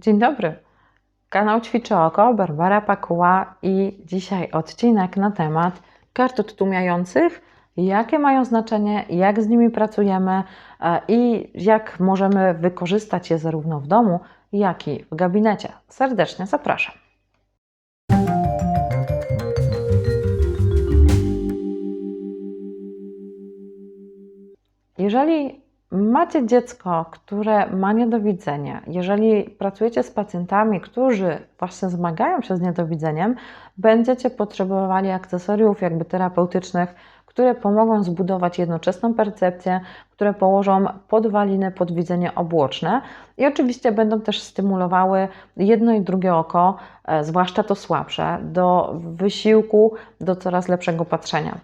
Dzień dobry. Kanał Ćwiczy Oko, Barbara Pakuła i dzisiaj odcinek na temat kart odtłumiających, jakie mają znaczenie, jak z nimi pracujemy e, i jak możemy wykorzystać je zarówno w domu, jak i w gabinecie. Serdecznie zapraszam. Jeżeli macie dziecko, które ma niedowidzenie, jeżeli pracujecie z pacjentami, którzy właśnie zmagają się z niedowidzeniem, będziecie potrzebowali akcesoriów jakby terapeutycznych, które pomogą zbudować jednoczesną percepcję, które położą podwaliny pod widzenie obłoczne i oczywiście będą też stymulowały jedno i drugie oko, e, zwłaszcza to słabsze, do wysiłku, do coraz lepszego patrzenia.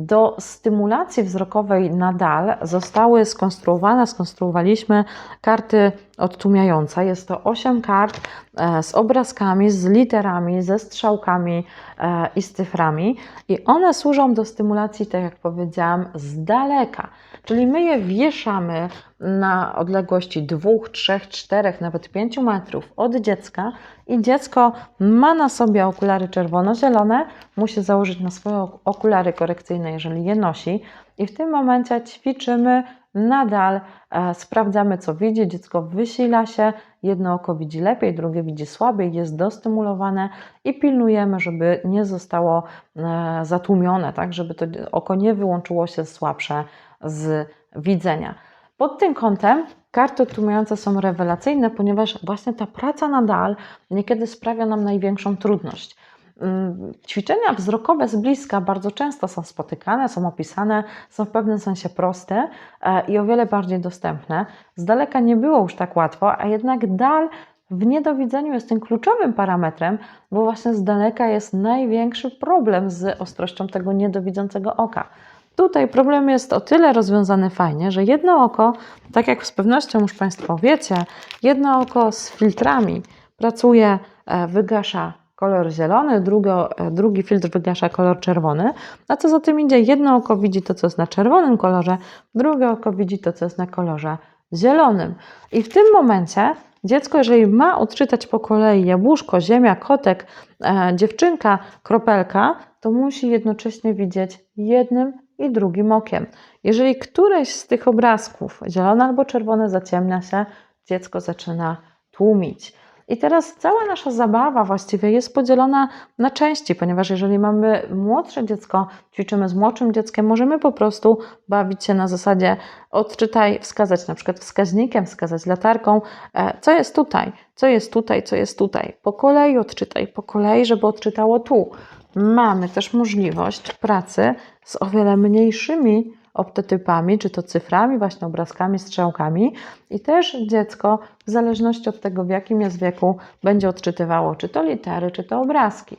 Do stymulacji wzrokowej nadal zostały skonstruowane, skonstruowaliśmy karty odtłumiające. Jest to 8 kart e, z obrazkami, z literami, ze strzałkami e, i z cyframi i one służą do stymulacji, tak jak powiedziałam, z daleka. Czyli my je wieszamy na odległości 2, 3, 4, nawet 5 metrów od dziecka i dziecko ma na sobie okulary czerwono-zielone, musi założyć na swoje okulary korekcyjne, jeżeli je nosi i w tym momencie ćwiczymy nadal e, sprawdzamy, co widzi. Dziecko wysila się, jedno oko widzi lepiej, drugie widzi słabiej, jest dostymulowane i pilnujemy, żeby nie zostało e, zatłumione, tak, żeby to oko nie wyłączyło się słabsze z widzenia. Pod tym kątem karty odtłumiające są rewelacyjne, ponieważ właśnie ta praca nadal niekiedy sprawia nam największą trudność. Mm, ćwiczenia wzrokowe z bliska bardzo często są spotykane, są opisane, są w pewnym sensie proste e, i o wiele bardziej dostępne. Z daleka nie było już tak łatwo, a jednak dal w niedowidzeniu jest tym kluczowym parametrem, bo właśnie z daleka jest największy problem z ostrością tego niedowidzącego oka. Tutaj problem jest o tyle rozwiązany fajnie, że jedno oko, tak jak z pewnością już Państwo wiecie, jedno oko z filtrami pracuje, e, wygasza kolor zielony, drugo, e, drugi filtr wygasza kolor czerwony, a co za tym idzie, jedno oko widzi to, co jest na czerwonym kolorze, drugie oko widzi to, co jest na kolorze zielonym. I w tym momencie dziecko, jeżeli ma odczytać po kolei jabłuszko, ziemia, kotek, e, dziewczynka, kropelka, to musi jednocześnie widzieć jednym i drugim okiem. Jeżeli któreś z tych obrazków, zielone albo czerwone, zaciemnia się, dziecko zaczyna tłumić. I teraz cała nasza zabawa właściwie jest podzielona na części, ponieważ jeżeli mamy młodsze dziecko, ćwiczymy z młodszym dzieckiem, możemy po prostu bawić się na zasadzie odczytaj, wskazać na przykład wskaźnikiem, wskazać latarką, e, co jest tutaj, co jest tutaj, co jest tutaj. Po kolei odczytaj, po kolei, żeby odczytało tu. Mamy też możliwość pracy z o wiele mniejszymi optotypami, czy to cyframi, właśnie obrazkami, strzałkami i też dziecko w zależności od tego, w jakim jest wieku, będzie odczytywało czy to litery, czy to obrazki.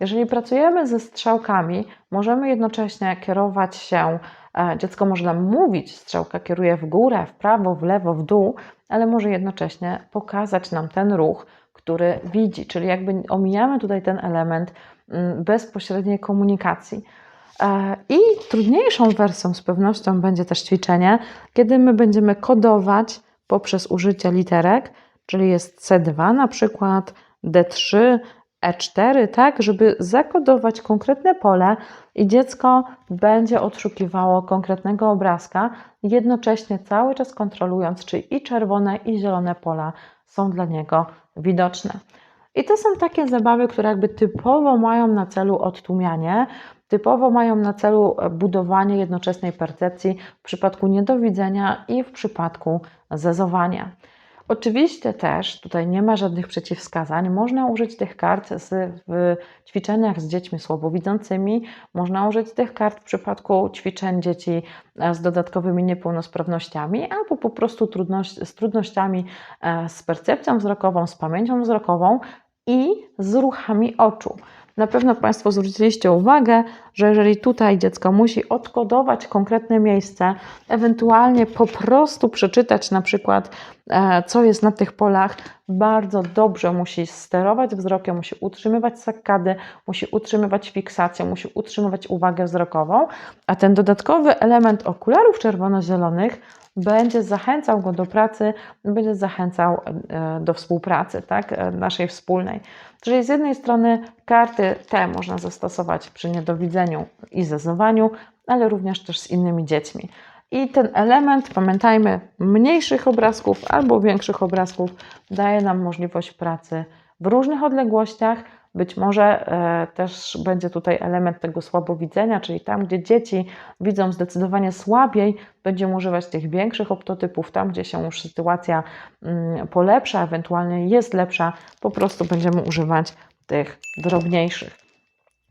Jeżeli pracujemy ze strzałkami, możemy jednocześnie kierować się, e, dziecko może nam mówić, strzałka kieruje w górę, w prawo, w lewo, w dół, ale może jednocześnie pokazać nam ten ruch, który widzi, czyli jakby omijamy tutaj ten element mm, bezpośredniej komunikacji. E, I trudniejszą wersją z pewnością będzie też ćwiczenie, kiedy my będziemy kodować poprzez użycie literek, czyli jest C2 na przykład, D3, E4, tak, żeby zakodować konkretne pole i dziecko będzie odszukiwało konkretnego obrazka, jednocześnie cały czas kontrolując, czy i czerwone, i zielone pola są dla niego widoczne. I to są takie zabawy, które jakby typowo mają na celu odtłumianie, typowo mają na celu budowanie jednoczesnej percepcji w przypadku niedowidzenia i w przypadku zezowania. Oczywiście też tutaj nie ma żadnych przeciwwskazań. Można użyć tych kart w ćwiczeniach z dziećmi słabowidzącymi, można użyć tych kart w przypadku ćwiczeń dzieci e, z dodatkowymi niepełnosprawnościami, albo po prostu trudność, z trudnościami e, z percepcją wzrokową, z pamięcią wzrokową i z ruchami oczu. Na pewno Państwo zwróciliście uwagę, że jeżeli tutaj dziecko musi odkodować konkretne miejsce, ewentualnie po prostu przeczytać na przykład, e, co jest na tych polach, bardzo dobrze musi sterować wzrokiem, musi utrzymywać sakkady, musi utrzymywać fiksację, musi utrzymywać uwagę wzrokową, a ten dodatkowy element okularów czerwono-zielonych będzie zachęcał go do pracy, będzie zachęcał e, do współpracy, tak, e, naszej wspólnej. Czyli z jednej strony karty te można zastosować przy niedowidzeniu i zezowaniu, ale również też z innymi dziećmi. I ten element, pamiętajmy, mniejszych obrazków albo większych obrazków daje nam możliwość pracy w różnych odległościach. Być może e, też będzie tutaj element tego słabowidzenia, czyli tam, gdzie dzieci widzą zdecydowanie słabiej, będziemy używać tych większych optotypów. Tam, gdzie się już sytuacja mm, polepsza, ewentualnie jest lepsza, po prostu będziemy używać tych drobniejszych.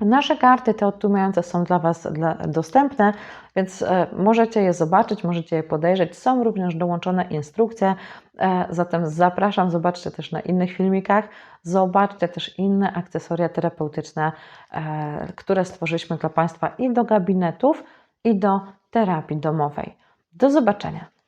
Nasze karty te odtłumiające są dla Was dla, dostępne, więc e, możecie je zobaczyć, możecie je podejrzeć. Są również dołączone instrukcje, e, zatem zapraszam, zobaczcie też na innych filmikach, zobaczcie też inne akcesoria terapeutyczne, e, które stworzyliśmy dla Państwa i do gabinetów, i do terapii domowej. Do zobaczenia.